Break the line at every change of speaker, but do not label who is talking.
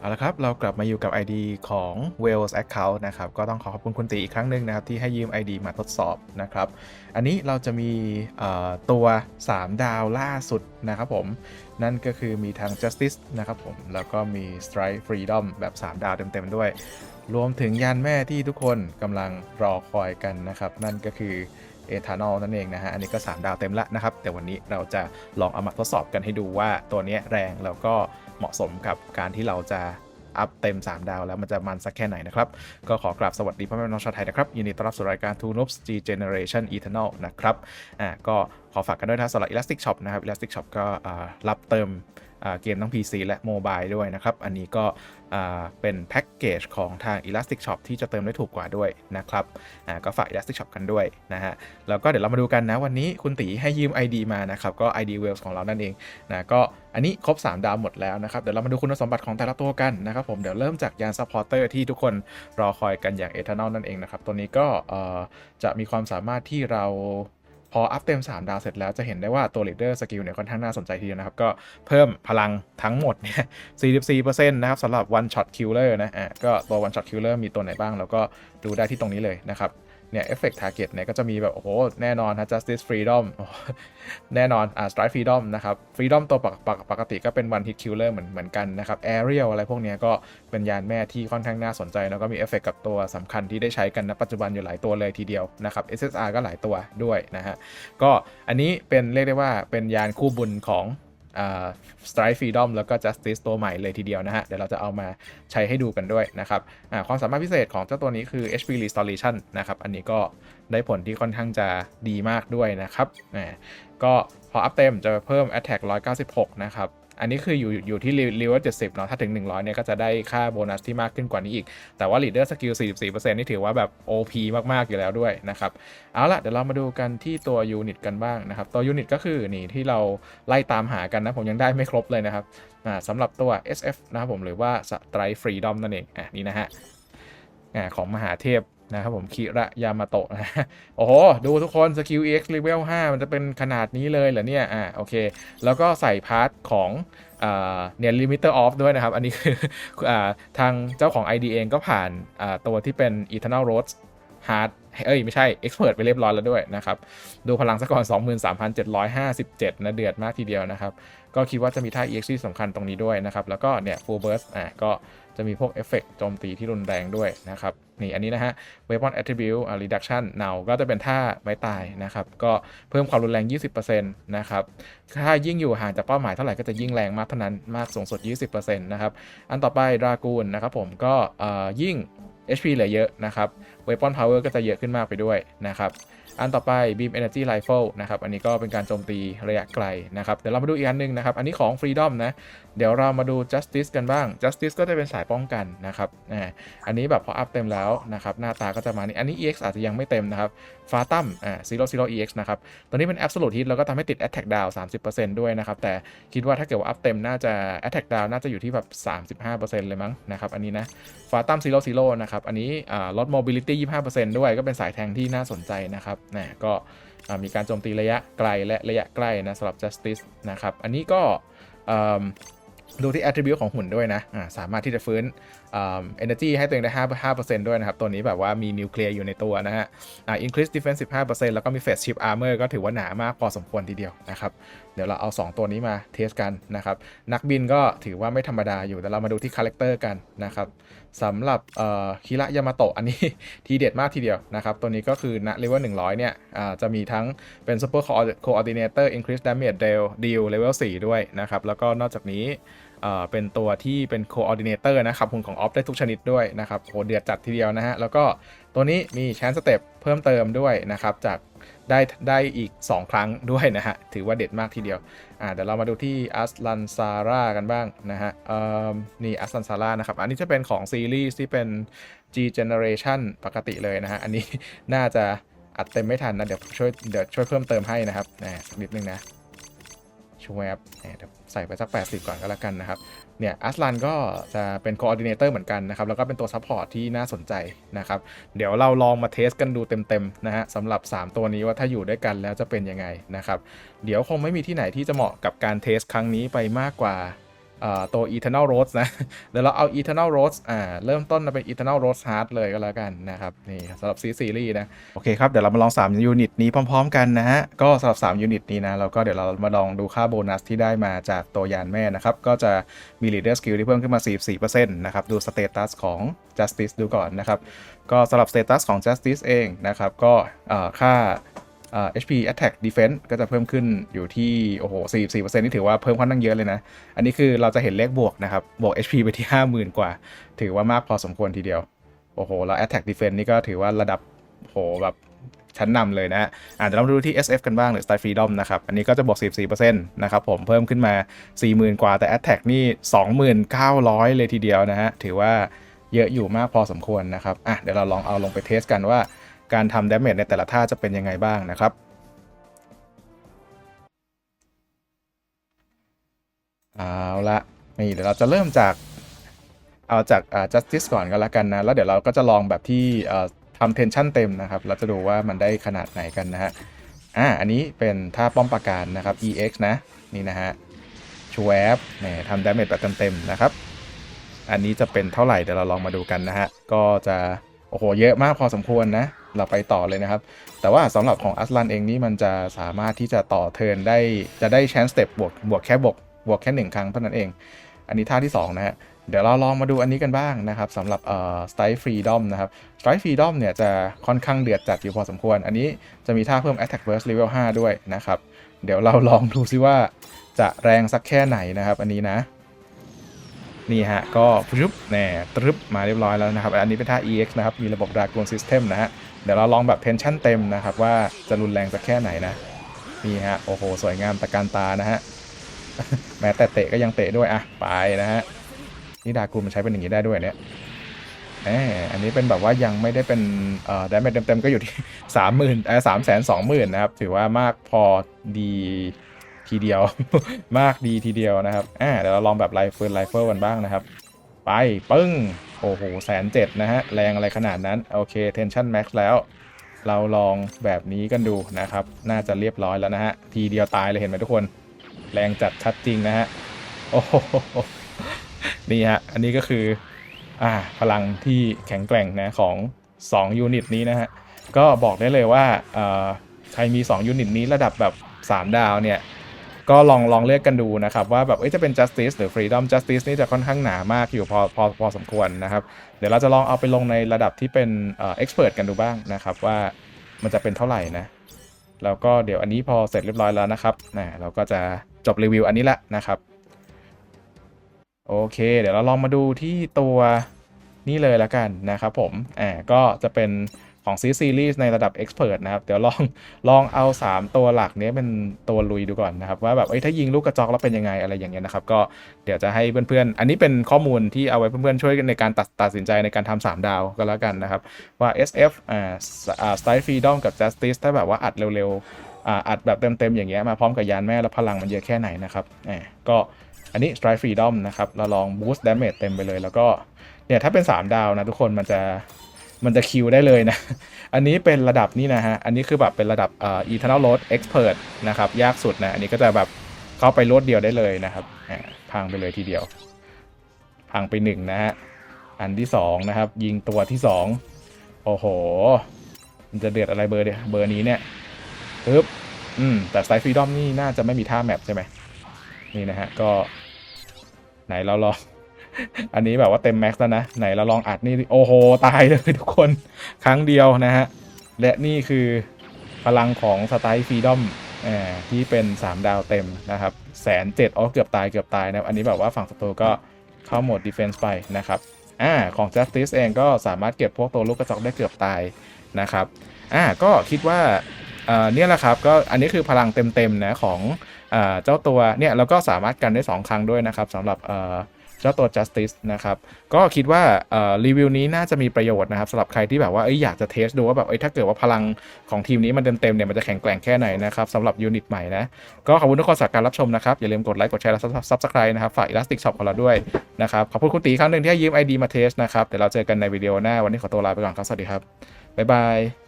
เอาละครับ เรากลับมาอยู่กับ ID ของ Wales Account นะครับ ก็ต้องขอขอบคุณคุณตีอีกครั้งหนึ่งนะครับ ที่ให้ยืม ID มาทดสอบนะครับ อันนี้เราจะมีตัว 3 ดาวล่าสุดนะครับผม นั่นก็คือมีทาง Justice นะครับผม แล้วก็มี Strike Freedom แบบ 3 ดาวเต็ม ๆ ด้วย รวมถึงยานแม่ที่ทุกคนกำลังรอคอยกันนะครับ นั่นก็คือเอทานอลนั่นเองนะฮะ อันนี้ก็ 3 ดาวเต็มละนะครับ แต่วันนี้เราจะลองเอามาทดสอบกันให้ดูว่าตัวนี้แรงแล้วก็ เหมาะสมกับการที่เราจะอัพเต็ม 3 ดาวแล้วมันจะมันสักแค่ไหนนะครับ ก็ขอกราบสวัสดีพ่อแม่น้องชาวไทยนะครับ ยินดีต้อนรับสู่รายการ t o Noobs G Generation Eternal นะครับอ่าก็ขอฝากกันด้วยนะสำหรับ Elastic Shop นะครับ Elastic Shop ก็รับเติม เกมทั้ง PC และโมบายด้วยนะครับ อันนี้ก็เป็นแพ็กเกจของทาง Elastic Shop ที่จะเติมได้ถูกกว่าด้วยนะครับก็ฝาก Elastic Shop กันด้วยนะฮะ แล้วก็เดี๋ยวเรามาดูกันนะ วันนี้คุณตีให้ยืม ID มานะครับ ก็ ID Wales ของเรานั่นเองนะก็อันนี้ครบ 3 ดาวหมดแล้วนะครับ เดี๋ยวเรามาดูคุณสมบัติของแต่ละตัวกันนะครับผม เดี๋ยวเริ่มจากยาน Supporter ที่ทุกคนรอคอยกันอย่าง Eternal นั่นเองนะครับ ตัวนี้ก็จะมีความสามารถที่เรา พออัพเต็ม 3 ดาวเสร็จแล้วจะเห็นได้ว่าตัว Leader Skill เนี่ยค่อนข้างน่าสนใจทีเดียวนะครับ ก็เพิ่มพลังทั้งหมดเนี่ย44%นะครับสำหรับ One Shot Killer นะอะก็ตัว One Shot Killer มีตัวไหนบ้าง แล้วก็ดูได้ที่ตรงนี้เลยนะครับ เนี่ย Effect Target เก็ตเนี่ยก็จะมีแบบโอ้โหแน่นอนนะ Justice Freedom โอ้โหแน่นอนอ่า Strike Freedom นะครับ Freedom ตัวปกปกปกติก็เป็น One Hit Killer เหมือนเหมือนกันนะครับ Aerial อะไรพวกเนี้ยก็เป็นยานแม่ที่ค่อนข้างน่าสนใจ แล้วก็มีเอฟเฟกกับตัวสำคัญที่ได้ใช้กันณปัจจุบันอยู่หลายตัวเลยทีเดียวนะครับ SSR ก็หลายตัวด้วยนะฮะก็อันนี้เป็นเรียกได้ว่าเป็นยานคู่บุญของ Strike Freedom แล้วก็ Justice ตัวใหม่เลยทีเดียวนะฮะ เดี๋ยวเราจะเอามาใช้ให้ดูกันด้วยนะครับความสามารถพิเศษของเจ้าตัวนี้คือ HP Restoration นะครับ อันนี้ก็ได้ผลที่ค่อนข้างจะดีมากด้วยนะครับอ่าก็พออัพเต็มจะเพิ่ม Attack 196 นะครับ อันนี้คืออยู่อยู่ที่เลเวล70เนาะถ้าถึง 100เนี่ยก็จะได้ค่าโบนัสที่มากขึ้นกว่านี้อีก แต่ว่า Leader Skill 44%นี่ถือว่าแบบ OP มากๆอยู่แล้วด้วยนะครับเอาละเดี๋ยวเรามาดูกันที่ตัวยูนิตกันบ้างนะครับตัวยูนิตก็คือนี่ที่เราไล่ตามหากันนะผมยังได้ไม่ครบเลยนะครับอ่าสำหรับตัว SF นะครับผมหรือว่า Strike Freedom นั่นเองอะนี่นะฮะอ่าของมหาเทพ นะครับผมคิระยามาโตะนะโอ้โห ดูทุกคนสกิล EX Level 5 มันจะเป็นขนาดนี้เลยเหรอเนี่ย อ่าโอเค แล้วก็ใส่พาร์ทของเนี่ย limiter off ด้วยนะครับ อันนี้คืออทางเจ้าของ ID เองก็ผ่านตัวที่เป็น Eternal Roads Hard เอ้ย ไม่ใช่ Expert ไปเรียบร้อยแล้วด้วยนะครับ ดูพลังซะก่อน23,757 นะ เดือดมากทีเดียวนะครับ ก็คิดว่าจะมีท่า EX ที่สำคัญตรงนี้ด้วยนะครับ แล้วก็เนี่ย Full Burst อะก็จะมีพวกเอฟเฟกต์โจมตีที่รุนแรงด้วยนะครับ นี่อันนี้นะฮะ Weapon Attribute อ่า Reduction Now ก็จะเป็นท่าไม้ตายนะครับ ก็เพิ่มความรุนแรง 20%นะครับ ถ้ายิ่งอยู่ห่างจากเป้าหมายเท่าไหร่ก็จะยิ่งแรงมากเท่านั้นมากสูงสุด 20%นะครับ อันต่อไปดรากูนนะครับผมก็เอ่อยิ่ง HP เหลือเยอะนะครับ Weapon Power ก็จะเยอะขึ้นมากไปด้วยนะครับอันต่อไป Beam Energy Rifle นะครับอันนี้ก็เป็นการโจมตีระยะไกลนะครับเดี๋ยวเรามาดูอีกอันนึงนะครับ อันนี้ของ Freedom นะ เดี๋ยวเรามาดู Justice กันบ้าง Justice ก็จะเป็นสายป้องกันนะครับอันนี้แบบพออัพเต็มแล้วนะครับหน้าตาก็จะมานี่อันนี้ EX อาจจะยังไม่เต็มนะครับฟาตัมอ่า0 0 EX นะครับตัวนี้เป็น Absolute Hit แล้วก็ทำให้ติด Attack Down 30%ด้วยนะครับ แต่คิดว่าถ้าเกิดว่าอัพเต็มน่าจะ Attack Down น่าจะอยู่ที่แบบ35%เลยมั้งนะครับอันนี้นะฟาตัม0 0นะครับอันนี้อ่าลด Mobility 25%ด้วยก็เป็นสายแทงที่น่าสนใจนะครับนะก็มีการโจมตีระยะไกลและระยะใกล้นะสำหรับ Justice นะครับ อันนี้ก็ ดูที่ attribute ของหุ่นด้วยนะอ่าสามารถที่จะฟื้นอ่า energy ให้ตัวเองได้ 5 5%ด้วยนะครับ ตัวนี้แบบว่ามีนิวเคลียร์อยู่ในตัวนะฮะอ่า increase defense 15%แล้วก็มี face shield armor ก็ถือว่าหนามากพอสมควรทีเดียวนะครับ เดี๋ยวเราเอา 2 ตัวนี้มาเทสกันนะครับ นักบินก็ถือว่าไม่ธรรมดาอยู่แต่เรามาดูที่คาแรคเตอร์กันนะครับสำหรับคิระยามาโตะอันนี้ทีเด็ดมากทีเดียวนะครับ ตัวนี้ก็คือณเลเวล100 เนี่ยอ่าจะมีทั้งเป็น Super Coordinator Increase Damage Deal Deal Level 4 ด้วยนะครับแล้วก็นอกจากนี้ เป็นตัวที่เป็น Coordinator นะครับหุ่นของออฟได้ทุกชนิดด้วยนะครับโหเดือดจัดทีเดียวนะฮะ แล้วก็ตัวนี้มีแชนสเต็ปเพิ่มเติมด้วยนะครับ จากได้ได้อีก 2 ครั้งด้วยนะฮะ ถือว่าเด็ดมากทีเดียวอ่าเดี๋ยวเรามาดูที่อัสลันซาร่ากันบ้างนะฮะเอ่อนี่อัสลันซาร่านะครับ อันนี้จะเป็นของซีรีส์ที่เป็น G Generation ปกติเลยนะฮะ อันนี้น่าจะอัดเต็มไม่ทันนะ เดี๋ยวช่วยเดี๋ยวช่วยเพิ่มเติมให้นะครับนะนิดนึงนะ ช่วยครับเดี๋ยวใส่ไปสัก 80 ก่อนก็แล้วกันนะครับ เนี่ยอัสลันก็จะเป็น coordinator เหมือนกันนะครับ แล้วก็เป็นตัว support ที่น่าสนใจนะครับ เดี๋ยวเราลองมาเทสกันดูเต็มๆนะฮะสำหรับ 3 ตัวนี้ว่าถ้าอยู่ด้วยกันแล้วจะเป็นยังไงนะครับ เดี๋ยวคงไม่มีที่ไหนที่จะเหมาะกับการเทสครั้งนี้ไปมากกว่า ตัว Eternal Rose นะ เดี๋ยวเราเอา Eternal Rose อ่าเริ่มต้นมาเป็น Eternal Rose Heart เลยก็แล้วกันนะครับ นี่สำหรับ C Series นะ โอเคครับ เดี๋ยวเรามาลอง 3 ยูนิตนี้พร้อมๆกันนะฮะ ก็สำหรับ 3 ยูนิตนี้นะ เราก็เดี๋ยวเรามาลองดูค่าโบนัสที่ได้มาจากตัวยานแม่นะครับ ก็จะมี Leader Skill ที่เพิ่มขึ้นมา 44%นะครับ ดูสเตตัสของ Justice ดูก่อนนะครับ ก็สำหรับสเตตัสของ Justice เองนะครับ ก็ค่า HP Attack Defense ก็จะเพิ่มขึ้นอยู่ที่โอ้โห44%นี่ถือว่าเพิ่มค่อนข้างเยอะเลยนะ อันนี้คือเราจะเห็นเลขบวกนะครับ บวก HP ไปที่ 50,000 กว่า ถือว่ามากพอสมควรทีเดียว โอ้โห แล้ว Attack Defense นี่ก็ถือว่าระดับโหแบบชั้นนำเลยนะฮะอ่าเดี๋ยวเรามาดูที่ SF กันบ้างหรือ Style Freedom นะครับ อันนี้ก็จะบวก 44%นะครับผมเพิ่มขึ้นมา 40,000 กว่าแต่ Attack นี่29,000เลยทีเดียวนะฮะถือว่าเยอะอยู่มากพอสมควรนะครับอะเดี๋ยวเราลองเอาลงไปเทสกันว่า การทำดาเมจในแต่ละท่าจะเป็นยังไงบ้างนะครับเอาละนี่เดี๋ยวเราจะเริ่มจากเอาจากอ่า justice ก่อนก็แล้วกันนะ แล้วเดี๋ยวเราก็จะลองแบบที่เอ่อทำ tension เต็มนะครับ เราจะดูว่ามันได้ขนาดไหนกันนะฮะ อ่า อันนี้เป็นท่าป้อมปราการนะครับ ex นะ นี่นะฮะชูแอปเนี่ยทำ damage แบบเต็มๆนะครับ อันนี้จะเป็นเท่าไหร่เดี๋ยวเราลองมาดูกันนะฮะ ก็จะ โอ้โห เยอะมากพอสมควรนะ เราไปต่อเลยนะครับ แต่ว่าสำหรับของอัสลันเองนี่มันจะสามารถที่จะต่อเทิร์นได้จะได้แชนสเต็ปบวกบวกแค่บวกบวกแค่หนึ่งครั้งเท่านั้นเอง อันนี้ท่าที่ 2 นะฮะเดี๋ยวเราลองมาดูอันนี้กันบ้างนะครับสำหรับเอ่อ Strike Freedom นะครับ Strike Freedom เนี่ยจะค่อนข้างเดือดจัดอยู่พอสมควร อันนี้จะมีท่าเพิ่ม Attack Burst Level 5 ด้วยนะครับ เดี๋ยวเราลองดูซิว่าจะแรงสักแค่ไหนนะครับ อันนี้นะ นี่ฮะ ก็ปุ๊บแน่ตรึบมาเรียบร้อยแล้วนะครับ อันนี้เป็นท่า EX นะครับ มีระบบ Dragon System นะฮะ เดี๋ยวเราลองแบบ Tension เต็มนะครับ ว่าจะรุนแรงสักแค่ไหนนะ นี่ฮะ โอ้โห สวยงามตะการตานะฮะ แม้แต่เตะก็ยังเตะด้วยอะไปนะฮะ นี่ดากูมันใช้เป็นอย่างนี้ได้ด้วยเนี่ยแหมอันนี้เป็นแบบว่ายังไม่ได้เป็นเอ่อได้ไม่เต็มๆก็อยู่ที่สามหมื่นเออสามแสนสองหมื่นนะครับ ถือว่ามากพอดี ทีเดียว มากดีทีเดียวนะครับอ่าเดี๋ยวเราลองแบบไลฟ์เฟิร์นไลเฟิลกันบ้างนะครับ ไปปึ้ง โอ้โหแสนเจ็ดนะฮะ แรงอะไรขนาดนั้น โอเคเทนชั่นแม็กซ์แล้ว เราลองแบบนี้กันดูนะครับ น่าจะเรียบร้อยแล้วนะฮะ ทีเดียวตายเลยเห็นไหมทุกคน แรงจัดชัดจริงนะฮะ โอ้โหนี่ฮะ อันนี้ก็คือ อ่า พลังที่แข็งแกร่งนะของ 2 ยูนิตนี้นะฮะ ก็บอกได้เลยว่าใครมี 2 ยูนิตนี้ระดับแบบ 3 ดาวเนี่ย ก็ลองลองเลือกกันดูนะครับ ว่าแบบเอ้ยจะเป็น justice หรือ freedom justice นี่จะค่อนข้างหนามากอยู่พอพอพอสมควรนะครับ เดี๋ยวเราจะลองเอาไปลงในระดับที่เป็นเอ่อ expert กันดูบ้างนะครับ ว่ามันจะเป็นเท่าไหร่นะแล้วก็เดี๋ยวอันนี้พอเสร็จเรียบร้อยแล้วนะครับนะเราก็จะจบรีวิวอันนี้ละนะครับโอเค เดี๋ยวเราลองมาดูที่ตัวนี่เลยละกันนะครับผมอ่าก็จะเป็น ของซีซีรีส์ในระดับ Expert นะครับ เดี๋ยวลองลองเอา 3 ตัวหลักนี้เป็นตัวลุยดูก่อนนะครับ ว่าแบบเอ้ยถ้ายิงลูกกระจอกแล้วเป็นยังไงอะไรอย่างเงี้ยนะครับ ก็เดี๋ยวจะให้เพื่อนๆ อันนี้เป็นข้อมูลที่เอาไว้เพื่อนๆ ช่วยในการตัดตัดสินใจในการทำ3ดาวก็แล้วกันนะครับ ว่า SF อ่าอ่า Style Freedom กับ Justice ถ้าแบบว่าอัดเร็วๆอ่าอัดแบบเต็มๆอย่างเงี้ยมาพร้อมกับยานแม่แล้วพลังมันเยอะแค่ไหนนะครับอ่าก็อันนี้ Strike Freedom นะครับ เราลอง Boost Damage เต็มไปเลย แล้วก็ เนี่ย ถ้าเป็น 3 ดาวนะทุกคน มันจะ มันจะคิวได้เลยนะ อันนี้เป็นระดับนี้นะฮะ อันนี้คือแบบเป็นระดับเอ่อ Eternal Road Expert นะครับ ยากสุดนะ อันนี้ก็จะแบบเข้าไปรวดเดียวได้เลยนะครับพังไปเลยทีเดียว พังไปหนึ่งนะฮะ อันที่สองนะครับ ยิงตัวที่สองโอ้โห มันจะเดือดอะไรเบอร์เดียเบอร์นี้เนี่ยปึ๊บอืม แต่ Side Freedom นี่น่าจะไม่มีท่าแมปใช่ไหมนี่นะฮะ ก็ไหนเราลอง อันนี้แบบว่าเต็มแม็กซ์แล้วนะ ไหนเราลองอัดนี่ โอ้โห ตายเลยทุกคน ครั้งเดียวนะฮะ และนี่คือพลังของสไตล์ฟรีดอมที่เป็น 3 ดาวเต็มนะครับแสนเจ็ดอ๋อเกือบตายเกือบตายนะอันนี้แบบว่าฝั่งศัตรูก็เข้าโหมดดีเฟนส์ไปนะครับอ่าของ Justice เองก็สามารถเก็บพวกตัวลูกกระจอกได้เกือบตายนะครับอ่าก็คิดว่าเออเนี่ยแหละครับก็อันนี้คือพลังเต็มๆนะของเอ่อเจ้าตัวเนี่ยเราก็สามารถกันได้ 2 ครั้งด้วยนะครับสำหรับ เจ้าตัว justice นะครับ ก็คิดว่ารีวิวนี้น่าจะมีประโยชน์นะครับสำหรับใครที่แบบว่าอยอยากจะเทสดูว่าแบบเอ้ยถ้าเกิดว่าพลังของทีมนี้มันเต็มๆเนี่ยมันจะแข็งแกร่งแค่ไหนนะครับสำหรับยูนิตใหม่นะ ก็ขอบคุณทุกคนสำหรับการรับชมนะครับ อย่าลืมกดไลค์กดแชร์และซับสไครต์นะครับฝาก Elastic Shop ของเราด้วยนะครับขอบคุณคุณตีครั้งหนึ่งที่ให้ยืม ID มาเทสนะครับเดี๋ยวเราเจอกันในวิดีโอหน้าวันนี้ขอตัวลาไปก่อนครับสวัสดีครับบ๊ายบาย